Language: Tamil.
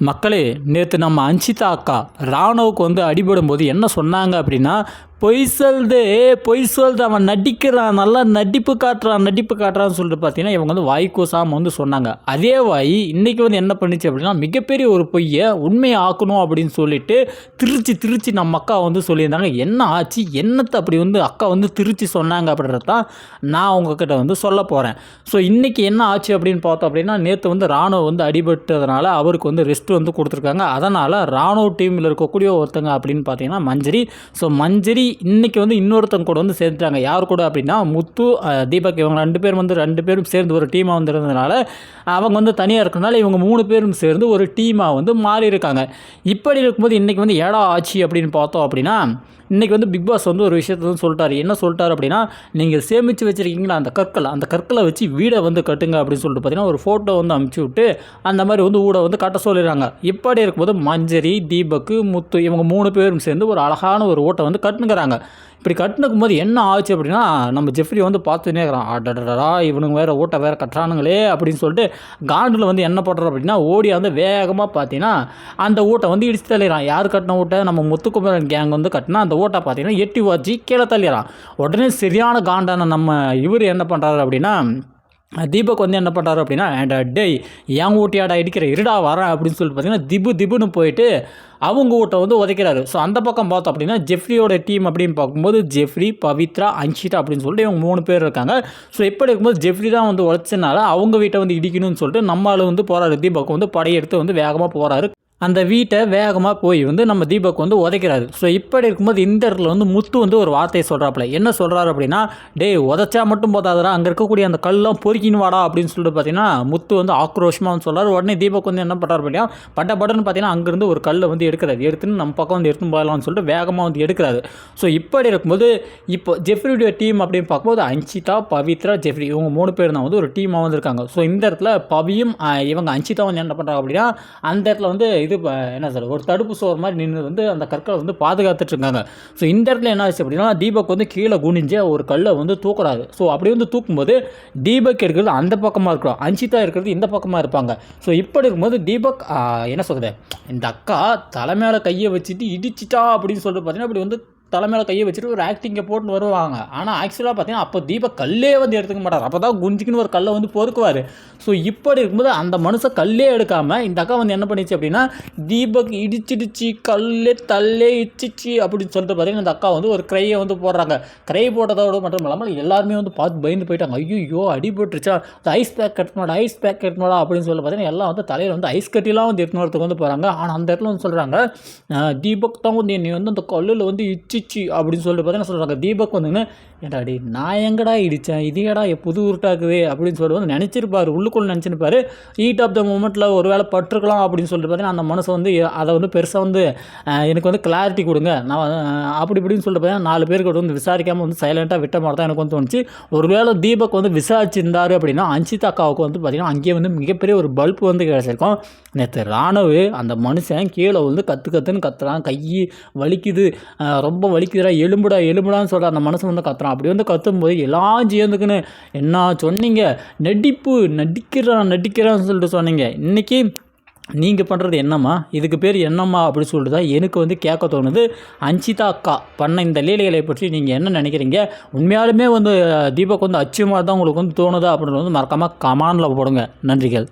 மக்களே நேற்று நம்ம அஞ்சிதா அக்கா ராணுவுக்கு வந்து அடிபடும் போது என்ன சொன்னாங்க அப்படின்னா பொய் சொல்து பொய் சொல்து அவன் நடிக்கிறான் நல்லா நடிப்பு காட்டுறான் நடிப்பு காட்டுறான்னு சொல்லிட்டு பார்த்தீங்கன்னா இவங்க வந்து வாய் வந்து சொன்னாங்க. அதே வாய் இன்றைக்கி வந்து என்ன பண்ணிச்சு அப்படின்னா மிகப்பெரிய ஒரு பொய்யை உண்மையை ஆக்கணும் அப்படின்னு சொல்லிட்டு திருச்சி திருச்சி நம்ம அக்கா வந்து சொல்லியிருந்தாங்க. என்ன ஆச்சு? என்னத்தை அப்படி வந்து அக்கா வந்து திருச்சி சொன்னாங்க அப்படின்றது தான் நான் உங்ககிட்ட வந்து சொல்ல போகிறேன் ஸோ இன்றைக்கி என்ன ஆச்சு அப்படின்னு பார்த்தோம் அப்படின்னா நேற்று வந்து ராணுவ வந்து அடிபட்டதுனால அவருக்கு வந்து ரெஸ்ட் வந்து கொடுத்துருக்காங்க. அதனால் ராணுவ டீமில் இருக்கக்கூடிய ஒருத்தங்க அப்படின்னு பார்த்தீங்கன்னா மஞ்சரி. ஸோ மஞ்சரி இன்றைக்கி வந்து இன்னொருத்தங்க கூட வந்து சேர்ந்துட்டாங்க. யார் கூட அப்படின்னா முத்து தீபக் இவங்க ரெண்டு பேரும் வந்து ரெண்டு பேரும் சேர்ந்து ஒரு டீமாக வந்திருந்ததுனால அவங்க வந்து தனியாக இருக்கிறதுனால இவங்க மூணு பேரும் சேர்ந்து ஒரு டீமாக வந்து மாறி இருக்காங்க இப்படி இருக்கும்போது இன்றைக்கி வந்து ஏடா ஆச்சு அப்படின்னு பார்த்தோம் அப்படின்னா இன்றைக்கி வந்து பிக் பாஸ் வந்து ஒரு விஷயத்தை வந்து சொல்லிட்டாரு. என்ன சொல்லிட்டாரு அப்படின்னா நீங்கள் சேமித்து வச்சுருக்கீங்களா அந்த கற்களை? அந்த கற்களை வச்சு வீடை வந்து கட்டுங்க அப்படின்னு சொல்லிட்டு பார்த்தீங்கன்னா ஒரு ஃபோட்டோ வந்து அமுச்சு விட்டு அந்த மாதிரி வந்து ஊட வந்து கட்ட சொல்லிடுறாங்க. இப்படி இருக்கும்போது மஞ்சரி தீபக்கு முத்து இவங்க மூணு பேரும் சேர்ந்து ஒரு அழகான ஒரு ஓட்டை வந்து கட்டுனுங்கிறாங்க இப்படி கட்டுனுக்கும் போது என்ன ஆச்சு அப்படின்னா நம்ம ஜெஃப்ரி வந்து பார்த்துனே இருக்கிறான். அடடடா இவனுங்க வேறு ஓட்டை வேறு கட்டுறானுங்களே அப்படின்னு சொல்லிட்டு காண்டில் வந்து என்ன பண்ணுறோம் அப்படின்னா ஓடி வந்து வேகமாக பார்த்தீங்கன்னா அந்த ஓட்டை வந்து இடிச்சு தள்ளிடுறான். யார் கட்டின ஓட்டை? நம்ம முத்துக்குமரன் கேங் வந்து கட்டினா அந்த ஓட்டை பார்த்தீங்கன்னா எட்டி வாச்சி கீழே தள்ளிடுறான் உடனே சரியான காண்டான நம்ம இவர் என்ன பண்ணுறாரு அப்படின்னா தீபக் வந்து என்ன பண்ணுறாரு அப்படின்னா அண்ட் டேய் என் ஊட்டியாடா இடிக்கிற இருடா வரேன் அப்படின்னு சொல்லிட்டு பார்த்தீங்கன்னா திபு திபுன்னு போயிட்டு அவங்க வீட்டை வந்து உதைக்கிறாரு. ஸோ அந்த பக்கம் பார்த்தோம் அப்படின்னா ஜெஃப்ரியோட டீம் அப்படின்னு பார்க்கும்போது ஜெஃப்ரி பவித்ரா அன்ஷிதா அப்படின்னு சொல்லிட்டு இவங்க மூணு பேர் இருக்காங்க. ஸோ எப்படி இருக்கும்போது ஜெஃப்ரி தான் வந்து உழைச்சனால அவங்க வீட்டை வந்து இடிக்கணும்னு சொல்லிட்டு நம்மளால் வந்து போகிறாரு தீபக் வந்து படையெடுத்து வந்து வேகமாக போகிறாரு அந்த வீட்டை வேகமாக போய் வந்து நம்ம தீபக் வந்து உதைக்கிறாரு. ஸோ இப்படி இருக்கும்போது இந்த இடத்துல வந்து முத்து வந்து ஒரு வார்த்தையை சொல்கிறாப்புல என்ன சொல்கிறாரு அப்படின்னா டேய் உதைச்சா மட்டும் போதாதரா அங்கே இருக்கக்கூடிய அந்த கல்லாம் பொறுக்கின்னு வாடா அப்படின்னு சொல்லிட்டு பார்த்தீங்கன்னா முத்து வந்து ஆக்ரோஷமாக வந்து சொல்கிறார் உடனே தீபக் வந்து என்ன பண்ணுறாரு அப்படின்னா பட்ட பட்டன்னு பார்த்தீங்கன்னா அங்கேருந்து ஒரு கல்லை வந்து எடுக்கிறாரு. எடுத்துன்னு நம்ம பக்கம் வந்து எடுத்துன்னு போகலாம்னு சொல்லிட்டு வேகமாக வந்து எடுக்கிறாரு. ஸோ இப்படி இருக்கும்போது இப்போ ஜெஃப்ரியுடைய டீம் அப்படின்னு பார்க்கும்போது அஞ்சிதா பவித்ரா ஜெஃப்ரி இவங்க மூணு பேர் தான் வந்து ஒரு டீமாக வந்திருக்காங்க ஸோ இந்த இடத்துல பவியும் இவங்க அஞ்சிதா வந்து என்ன பண்ணுறாங்க அப்படின்னா அந்த இடத்துல வந்து இது என்ன சார் ஒரு தடுப்பு சோறு மாதிரி நின்று வந்து அந்த கற்களை வந்து பாதுகாத்துட்டு இருக்காங்க. ஸோ இந்த இடத்துல என்ன ஆச்சு அப்படின்னா தீபக் வந்து கீழே குனிஞ்சு ஒரு கல்லை வந்து தூக்குறாரு. ஸோ அப்படி வந்து தூக்கும்போது தீபக் இருக்கிறது அந்த பக்கமாக இருக்கிறோம் அஞ்சிதா இருக்கிறது இந்த பக்கமாக இருப்பாங்க. ஸோ இப்படி இருக்கும்போது தீபக் என்ன சொல்கிறது இந்த அக்கா தலை மேலே கையை வச்சுட்டு இடிச்சிட்டா அப்படின்னு சொல்லிட்டு பார்த்தீங்கன்னா அப்படி வந்து தலை மேலே கையை வச்சுட்டு ஒரு ஆக்டிங்கை போட்டு வருவாங்க. ஆனால் ஆக்சுவலாக பார்த்தீங்கன்னா அப்போ தீபக் கல்லே வந்து எடுத்துக்க மாட்டார். அப்போ தான் குஞ்சிக்குன்னு ஒரு கல்லை வந்து பொறுக்குவார். ஸோ இப்படி இருக்கும்போது அந்த மனுஷன் கல்லே எடுக்காமல் இந்த அக்கா வந்து என்ன பண்ணிச்சு அப்படின்னா தீபக் இடிச்சிடுச்சு கல்லே தல்லே இச்சிச்சு அப்படின்னு சொல்லிட்டு பார்த்தீங்கன்னா இந்த அக்கா வந்து ஒரு க்ரையை வந்து போடுறாங்க. க்ரை போட்டதோடு மட்டும் இல்லாமல் எல்லாருமே வந்து பார்த்து பயந்து போயிட்டாங்க. ஐயோ அடிபட்டுருச்சா ஐஸ் பேக் கட் ஐஸ் பேக் கட்டணும்டா அப்படின்னு சொல்லி பார்த்தீங்கன்னா எல்லாம் வந்து தலையில் வந்து ஐஸ் கட்டிலாம் வந்து எடுத்துன்னு வரத்துக்கு வந்து போகிறாங்க ஆனால் அந்த இடத்துல வந்து சொல்கிறாங்க தீபக் தான் வந்து என்னை வந்து அந்த கல்லில் வந்து இடிச்சிச்சு அப்படின்னு சொல்லிட்டு பார்த்தீங்கன்னா சொல்கிறாங்க தீபக் வந்துங்க ஏடா நான் எங்கடா இடித்தேன் இது ஏடா புது உருட்டாக்குது? அப்படின்னு சொல்லிட்டு வந்து நினச்சிருப்பார் உள்ளுக்குள்ள நினச்சிருப்பாரு. ஹீட் ஆஃப் த மூமெண்ட்டில் ஒரு வேளை பட்டிருக்கலாம் அப்படின்னு சொல்லிட்டு பார்த்தீங்கன்னா அந்த மனசு வந்து அதை வந்து பெருசாக வந்து எனக்கு வந்து கிளாரிட்டி கொடுங்க. நான் அப்படி இப்படின்னு சொல்லிட்டு பார்த்தீங்கன்னா நாலு பேருக்கு வந்து விசாரிக்காமல் வந்து சைலண்ட்டாக விட்ட மாதிரி தான் எனக்கு வந்து தோணுச்சு. ஒருவேளை தீபக் வந்து விசாரிச்சிருந்தார் அப்படின்னா அஞ்சித் அக்காவுக்கு வந்து பார்த்தீங்கன்னா அங்கேயே வந்து மிகப்பெரிய ஒரு பல்ப் வந்து கிடச்சிருக்கும். நேற்று ராணுவ அந்த மனுஷன் கீழே வந்து கற்று கற்றுன்னு கத்துறான். கை வலிக்குது. ரொம்ப ரொம்ப வலிக்குதுடா எலும்புடா எலும்புடான்னு சொல்கிற அந்த மனசு வந்து கத்துறான். அப்படி வந்து கத்தும்போது எல்லாம் சேர்ந்துக்குன்னு என்ன சொன்னீங்க? நடிப்பு நடிக்கிறான் நடிக்கிறான்னு சொல்லிட்டு சொன்னீங்க. இன்றைக்கி நீங்கள் பண்ணுறது என்னம்மா? இதுக்கு பேர் என்னம்மா அப்படின்னு சொல்லிட்டு தான் எனக்கு வந்து கேட்க தோணுது. அஞ்சிதா அக்கா பண்ண இந்த லீலைகளை பற்றி நீங்கள் என்ன நினைக்கிறீங்க? உண்மையாலுமே வந்து தீபக் வந்து அச்சியமாக தான் உங்களுக்கு வந்து தோணுதா அப்படின்னு வந்து மறக்காமல் கமானில் போடுங்க. நன்றிகள்.